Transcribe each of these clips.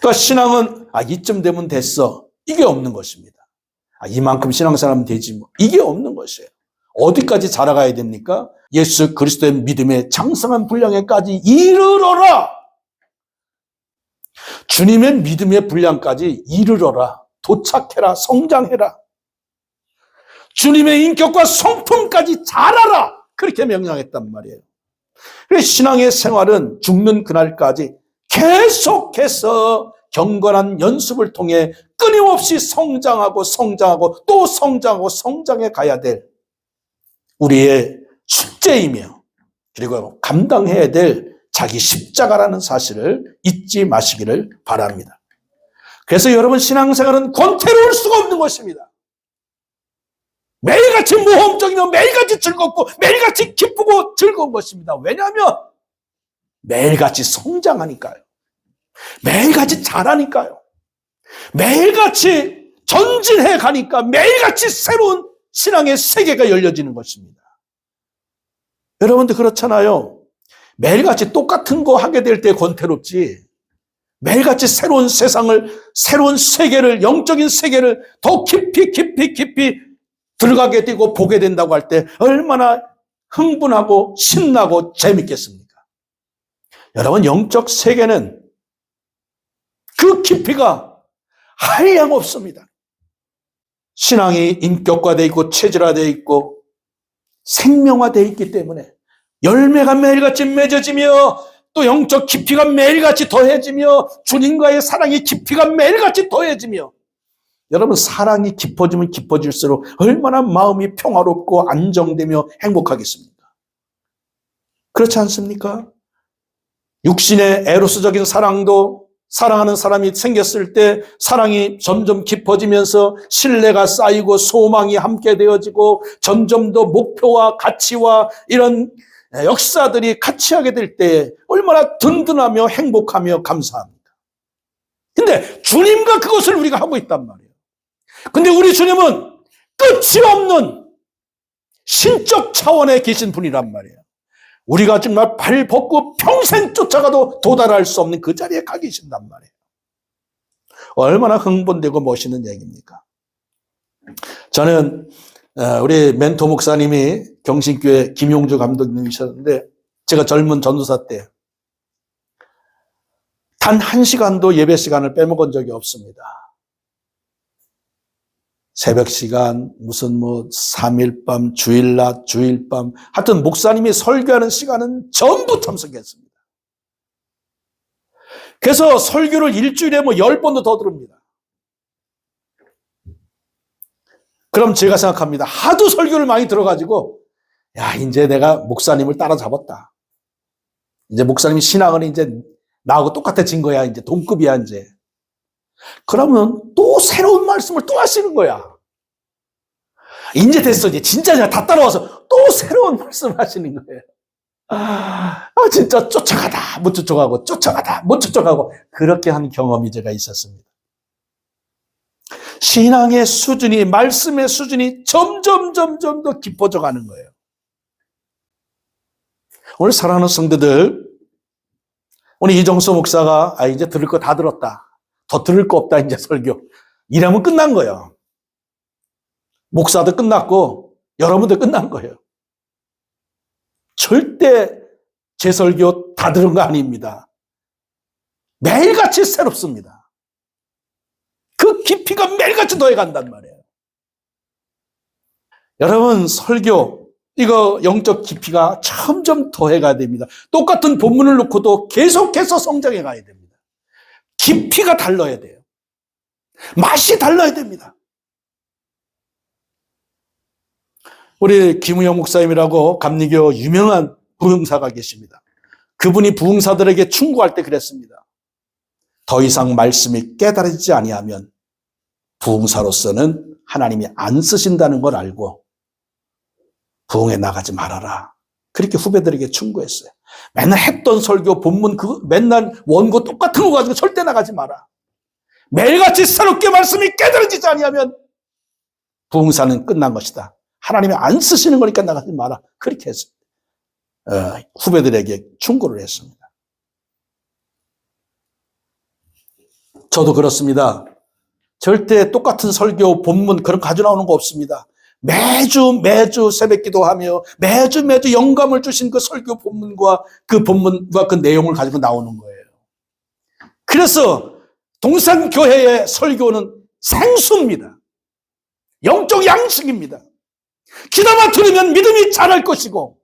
그러니까 신앙은 아 이쯤 되면 됐어 이게 없는 것입니다. 아 이만큼 신앙 사람 되지 뭐 이게 없는 것이에요. 어디까지 자라가야 됩니까? 예수 그리스도의 믿음의 장성한 분량에까지 이르러라. 주님의 믿음의 분량까지 이르러라. 도착해라. 성장해라. 주님의 인격과 성품까지 자라라. 그렇게 명령했단 말이에요. 신앙의 생활은 죽는 그날까지 계속해서 경건한 연습을 통해 끊임없이 성장하고 성장하고 또 성장하고 성장해 가야 될 우리의 숙제이며 그리고 감당해야 될 자기 십자가라는 사실을 잊지 마시기를 바랍니다. 그래서 여러분 신앙생활은 권태로울 수가 없는 것입니다. 매일같이 모험적이며 매일같이 즐겁고 매일같이 기쁘고 즐거운 것입니다. 왜냐하면 매일같이 성장하니까요. 매일같이 자라니까요. 매일같이 전진해 가니까 매일같이 새로운 신앙의 세계가 열려지는 것입니다. 여러분들 그렇잖아요. 매일같이 똑같은 거 하게 될 때 권태롭지. 매일같이 새로운 세상을, 새로운 세계를, 영적인 세계를 더 깊이, 깊이, 깊이 들어가게 되고 보게 된다고 할 때 얼마나 흥분하고 신나고 재밌겠습니까? 여러분, 영적 세계는 그 깊이가 한량 없습니다. 신앙이 인격화되어 있고 체질화되어 있고 생명화되어 있기 때문에 열매가 매일같이 맺어지며 또 영적 깊이가 매일같이 더해지며 주님과의 사랑의 깊이가 매일같이 더해지며 여러분 사랑이 깊어지면 깊어질수록 얼마나 마음이 평화롭고 안정되며 행복하겠습니까? 그렇지 않습니까? 육신의 에로스적인 사랑도 사랑하는 사람이 생겼을 때 사랑이 점점 깊어지면서 신뢰가 쌓이고 소망이 함께 되어지고 점점 더 목표와 가치와 이런 역사들이 같이 하게 될 때 얼마나 든든하며 행복하며 감사합니다. 근데 주님과 그것을 우리가 하고 있단 말이에요. 근데 우리 주님은 끝이 없는 신적 차원에 계신 분이란 말이에요. 우리가 정말 발 벗고 평생 쫓아가도 도달할 수 없는 그 자리에 가 계신단 말이에요. 얼마나 흥분되고 멋있는 얘기입니까? 저는 어, 우리 멘토 목사님이 경신교회 김용주 감독님이셨는데 제가 젊은 전도사 때 단 한 시간도 예배 시간을 빼먹은 적이 없습니다. 새벽 시간, 무슨 뭐 3일 밤, 주일 낮, 주일 밤, 하여튼 목사님이 설교하는 시간은 전부 참석했습니다. 그래서 설교를 일주일에 뭐 10번도 더 들읍니다. 그럼 제가 생각합니다. 하도 설교를 많이 들어가지고, 야, 이제 내가 목사님을 따라잡았다. 이제 목사님이 신앙은 이제 나하고 똑같아진 거야. 이제 동급이야, 이제. 그러면 또 새로운 말씀을 또 하시는 거야. 이제 됐어. 이제 진짜 그냥 다 따라와서 또 새로운 말씀 하시는 거예요. 아, 진짜 쫓아가다, 못 쫓아가고, 쫓아가다, 못 쫓아가고, 그렇게 한 경험이 제가 있었습니다. 신앙의 수준이, 말씀의 수준이 점점, 점점 더 깊어져 가는 거예요. 오늘 사랑하는 성도들, 오늘 이정수 목사가, 아, 이제 들을 거 다 들었다. 더 들을 거 없다, 이제 설교. 이러면 끝난 거예요. 목사도 끝났고, 여러분도 끝난 거예요. 절대 제 설교 다 들은 거 아닙니다. 매일같이 새롭습니다. 그 깊이가 매일같이 더해간단 말이에요. 여러분, 설교, 이거 영적 깊이가 점점 더해가야 됩니다. 똑같은 본문을 놓고도 계속해서 성장해 가야 됩니다. 깊이가 달라야 돼요. 맛이 달라야 됩니다. 우리 김우영 목사님이라고 감리교 유명한 부흥사가 계십니다. 그분이 부흥사들에게 충고할 때 그랬습니다. 더 이상 말씀이 깨달아지지 아니하면 부흥사로서는 하나님이 안 쓰신다는 걸 알고 부흥에 나가지 말아라. 그렇게 후배들에게 충고했어요. 맨날 했던 설교, 본문, 그, 맨날 원고 똑같은 거 가지고 절대 나가지 마라. 매일같이 새롭게 말씀이 깨달아지지 아니하면 부흥사는 끝난 것이다. 하나님이 안 쓰시는 거니까 나가지 마라. 그렇게 했습니다. 어, 후배들에게 충고를 했습니다. 저도 그렇습니다. 절대 똑같은 설교, 본문 그런 가져 나오는 거 없습니다. 매주 매주 새벽 기도하며 매주 매주 영감을 주신 그 설교 본문과 그 본문과 그 내용을 가지고 나오는 거예요. 그래서 동산교회의 설교는 생수입니다. 영적 양식입니다. 기도만 들으면 믿음이 자랄 것이고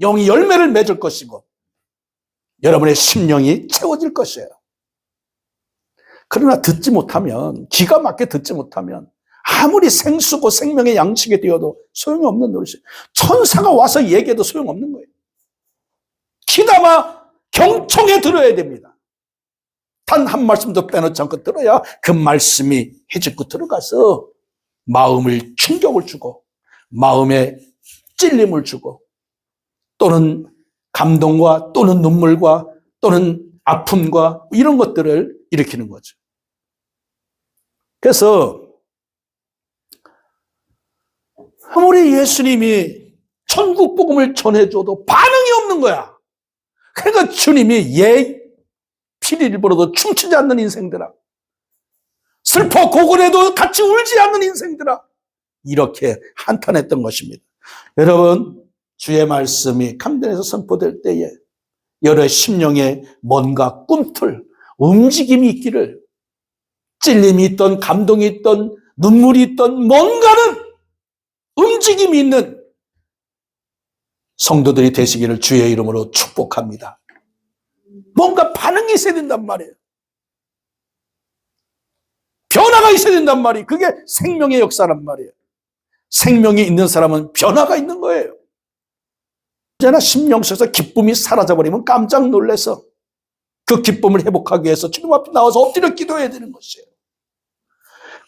영이 열매를 맺을 것이고 여러분의 심령이 채워질 것이에요. 그러나 듣지 못하면 기가 막히게 듣지 못하면 아무리 생수고 생명의 양식이 되어도 소용이 없는 노릇이에요. 천사가 와서 얘기해도 소용없는 거예요. 기다마 경청에 들어야 됩니다. 단 한 말씀도 빼놓지 않고 들어야 그 말씀이 해집고 들어가서 마음을 충격을 주고 마음에 찔림을 주고 또는 감동과 또는 눈물과 또는 아픔과 이런 것들을 일으키는 거죠. 그래서 아무리 예수님이 천국 복음을 전해줘도 반응이 없는 거야. 그러니까 주님이 예 피리를 불어도 춤추지 않는 인생들아. 슬퍼 고군해도 같이 울지 않는 인생들아. 이렇게 한탄했던 것입니다. 여러분, 주의 말씀이 감전에서 선포될 때에 여러 심령에 뭔가 꿈틀, 움직임이 있기를 찔림이 있던 감동이 있던 눈물이 있던 뭔가는 움직임이 있는 성도들이 되시기를 주의 이름으로 축복합니다. 뭔가 반응이 있어야 된단 말이에요. 변화가 있어야 된단 말이에요. 그게 생명의 역사란 말이에요. 생명이 있는 사람은 변화가 있는 거예요. 언제나 심령 속에서 기쁨이 사라져버리면 깜짝 놀래서 그 기쁨을 회복하기 위해서 주님 앞에 나와서 엎드려 기도해야 되는 것이에요.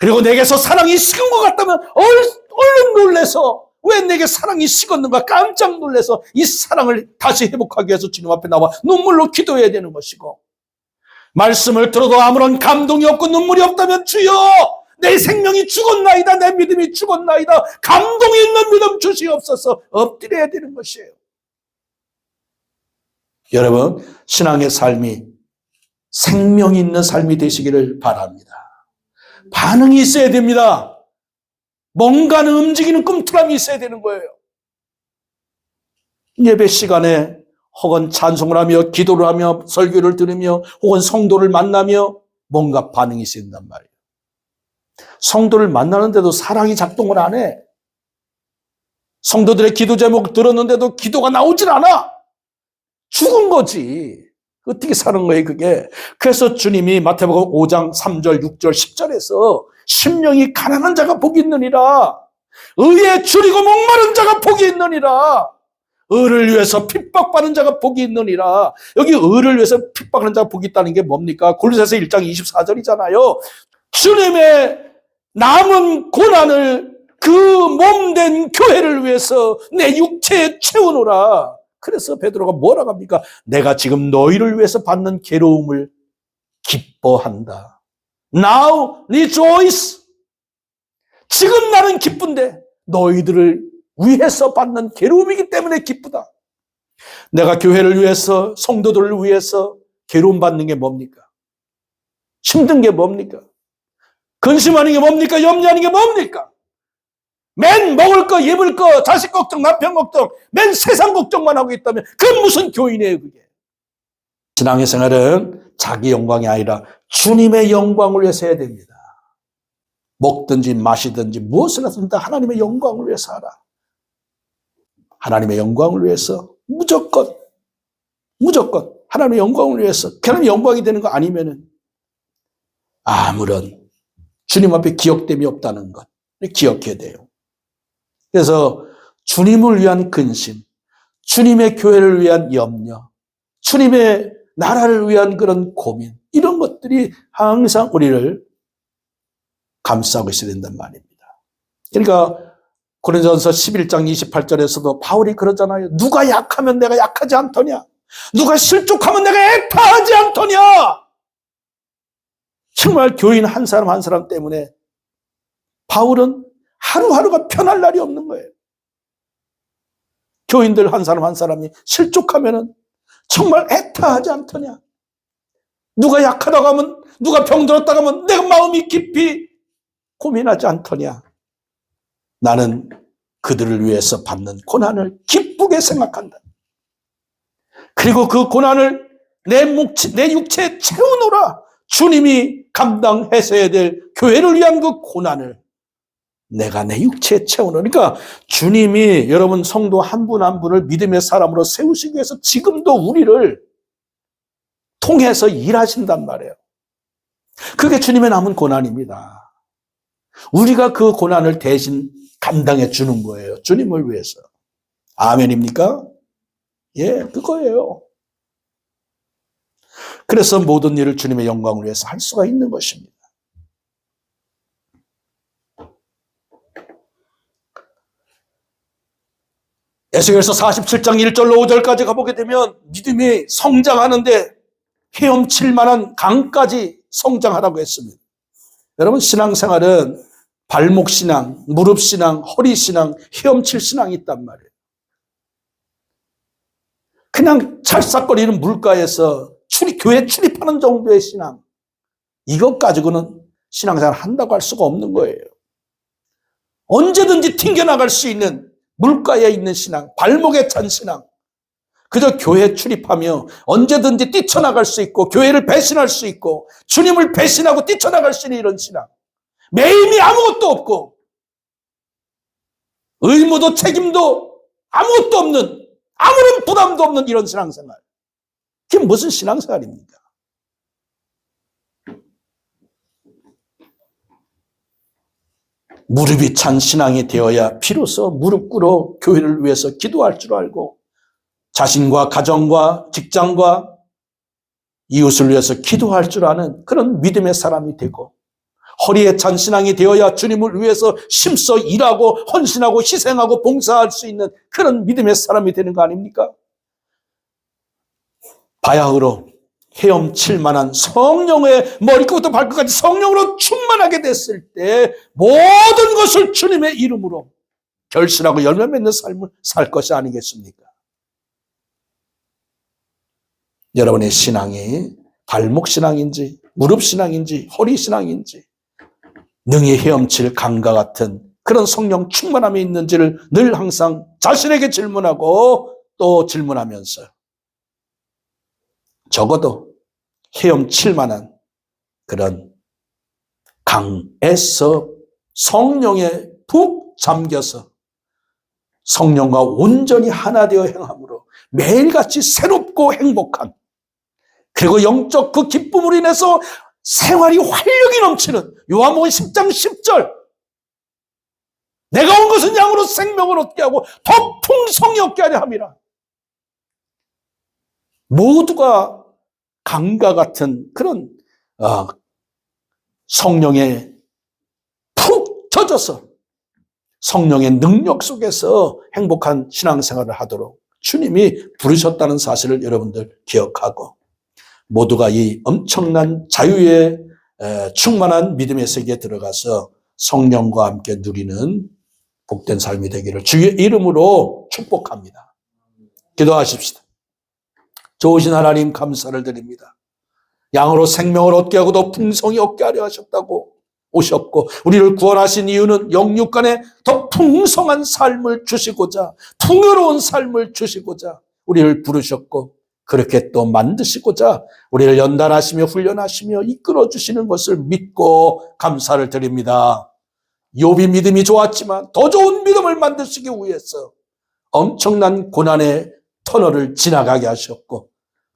그리고 내게서 사랑이 식은 것 같다면 얼, 얼른 놀래서 왜 내게 사랑이 식었는가 깜짝 놀래서 이 사랑을 다시 회복하기 위해서 주님 앞에 나와 눈물로 기도해야 되는 것이고 말씀을 들어도 아무런 감동이 없고 눈물이 없다면 주여 내 생명이 죽었나이다 내 믿음이 죽었나이다. 감동이 있는 믿음 주시옵소서. 엎드려야 되는 것이에요. 여러분 신앙의 삶이 생명 있는 삶이 되시기를 바랍니다. 반응이 있어야 됩니다. 뭔가는 움직이는 꿈틀함이 있어야 되는 거예요. 예배 시간에 혹은 찬송을 하며 기도를 하며 설교를 들으며 혹은 성도를 만나며 뭔가 반응이 있어야 된단 말이에요. 성도를 만나는데도 사랑이 작동을 안 해. 성도들의 기도 제목 들었는데도 기도가 나오질 않아. 죽은 거지. 어떻게 사는 거예요, 그게? 그래서 주님이 마태복음 5장 3절, 6절, 10절에서 심령이 가난한 자가 복이 있느니라. 의에 줄이고 목마른 자가 복이 있느니라. 의를 위해서 핍박받는 자가 복이 있느니라. 여기 의를 위해서 핍박하는 자가 복이 있다는 게 뭡니까? 골로새서 1장 24절이잖아요. 주님의 남은 고난을 그 몸된 교회를 위해서 내 육체에 채우노라. 그래서 베드로가 뭐라고 합니까? 내가 지금 너희를 위해서 받는 괴로움을 기뻐한다. Now rejoice. 지금 나는 기쁜데 너희들을 위해서 받는 괴로움이기 때문에 기쁘다. 내가 교회를 위해서 성도들을 위해서 괴로움 받는 게 뭡니까? 힘든 게 뭡니까? 근심하는 게 뭡니까? 염려하는 게 뭡니까? 맨 먹을 거, 입을 거, 자식 걱정, 남편 걱정, 맨 세상 걱정만 하고 있다면 그 무슨 교인이에요, 그게. 신앙의 생활은 자기 영광이 아니라 주님의 영광을 위해서 해야 됩니다. 먹든지 마시든지 무엇을 하든 다 하나님의 영광을 위해서 하라. 하나님의 영광을 위해서 무조건, 무조건 하나님의 영광을 위해서 그냥 영광이 되는 거 아니면은 아무런 주님 앞에 기억됨이 없다는 것 기억해야 돼요. 그래서 주님을 위한 근심, 주님의 교회를 위한 염려, 주님의 나라를 위한 그런 고민, 이런 것들이 항상 우리를 감싸고 있어야 된단 말입니다. 그러니까 고린도전서 11장 28절에서도 바울이 그러잖아요. 누가 약하면 내가 약하지 않더냐? 누가 실족하면 내가 애타하지 않더냐? 정말 교인 한 사람 한 사람 때문에 바울은 하루하루가 편할 날이 없는 거예요. 교인들 한 사람 한 사람이 실족하면은 정말 애타하지 않더냐. 누가 약하다고 하면, 누가 병들었다고 하면 내가 마음이 깊이 고민하지 않더냐. 나는 그들을 위해서 받는 고난을 기쁘게 생각한다. 그리고 그 고난을 내, 내 육체에 채우노라. 주님이 감당했어야 될 교회를 위한 그 고난을 내가 내 육체에 채우노라. 그러니까 주님이 여러분 성도 한분한 분을 믿음의 사람으로 세우시기 위해서 지금도 우리를 통해서 일하신단 말이에요. 그게 주님의 남은 고난입니다. 우리가 그 고난을 대신 감당해 주는 거예요. 주님을 위해서. 아멘입니까? 예, 그거예요. 그래서 모든 일을 주님의 영광을 위해서 할 수가 있는 것입니다. 에스겔서 47장 1절로 5절까지 가보게 되면 믿음이 성장하는데 헤엄칠 만한 강까지 성장하라고 했습니다. 여러분 신앙생활은 발목 신앙, 무릎 신앙, 허리 신앙, 헤엄칠 신앙이 있단 말이에요. 그냥 찰싹거리는 물가에서 출입, 교회 출입하는 정도의 신앙. 이것 가지고는 신앙생활 한다고 할 수가 없는 거예요. 언제든지 튕겨나갈 수 있는 물가에 있는 신앙, 발목에 찬 신앙. 그저 교회 출입하며 언제든지 뛰쳐나갈 수 있고 교회를 배신할 수 있고 주님을 배신하고 뛰쳐나갈 수 있는 이런 신앙. 매임이 아무것도 없고 의무도 책임도 아무것도 없는 아무런 부담도 없는 이런 신앙생활. 그게 무슨 신앙생활입니까? 무릎이 찬 신앙이 되어야 비로소 무릎 꿇어 교회를 위해서 기도할 줄 알고 자신과 가정과 직장과 이웃을 위해서 기도할 줄 아는 그런 믿음의 사람이 되고 허리에 찬 신앙이 되어야 주님을 위해서 심서 일하고 헌신하고 희생하고 봉사할 수 있는 그런 믿음의 사람이 되는 거 아닙니까? 바야흐로 헤엄칠 만한 성령의 머리끝부터 발끝까지 성령으로 충만하게 됐을 때 모든 것을 주님의 이름으로 결실하고 열매 맺는 삶을 살 것이 아니겠습니까? 여러분의 신앙이 발목 신앙인지 무릎 신앙인지 허리 신앙인지 능히 헤엄칠 강과 같은 그런 성령 충만함이 있는지를 늘 항상 자신에게 질문하고 또 질문하면서 적어도 헤엄칠 만한 그런 강에서 성령에 푹 잠겨서 성령과 온전히 하나 되어 행함으로 매일같이 새롭고 행복한 그리고 영적 그 기쁨으로 인해서 생활이 활력이 넘치는 요한복음 10장 10절 내가 온 것은 양으로 생명을 얻게 하고 더 풍성히 얻게 하려 함이라 모두가 강과 같은 그런 어, 성령에 푹 젖어서 성령의 능력 속에서 행복한 신앙생활을 하도록 주님이 부르셨다는 사실을 여러분들 기억하고 모두가 이 엄청난 자유의 충만한 믿음의 세계에 들어가서 성령과 함께 누리는 복된 삶이 되기를 주의 이름으로 축복합니다. 기도하십시다. 좋으신 하나님 감사를 드립니다. 양으로 생명을 얻게 하고 더 풍성히 얻게 하려 하셨다고 오셨고 우리를 구원하신 이유는 영육 간에 더 풍성한 삶을 주시고자 풍요로운 삶을 주시고자 우리를 부르셨고 그렇게 또 만드시고자 우리를 연단하시며 훈련하시며 이끌어 주시는 것을 믿고 감사를 드립니다. 욥이 믿음이 좋았지만 더 좋은 믿음을 만드시기 위해서 엄청난 고난의 터널을 지나가게 하셨고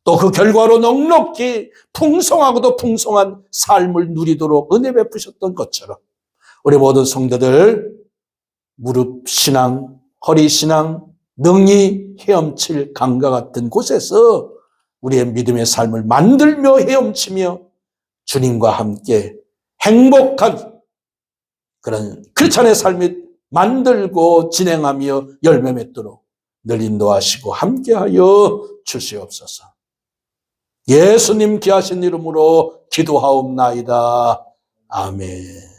또 그 결과로 넉넉히 풍성하고도 풍성한 삶을 누리도록 은혜 베푸셨던 것처럼 우리 모든 성도들 무릎 신앙, 허리 신앙, 능히 헤엄칠 강과 같은 곳에서 우리의 믿음의 삶을 만들며 헤엄치며 주님과 함께 행복한 그런 크리스찬의 삶이 만들고 진행하며 열매 맺도록 늘 인도하시고 함께하여 주시옵소서. 예수님 귀하신 이름으로 기도하옵나이다. 아멘.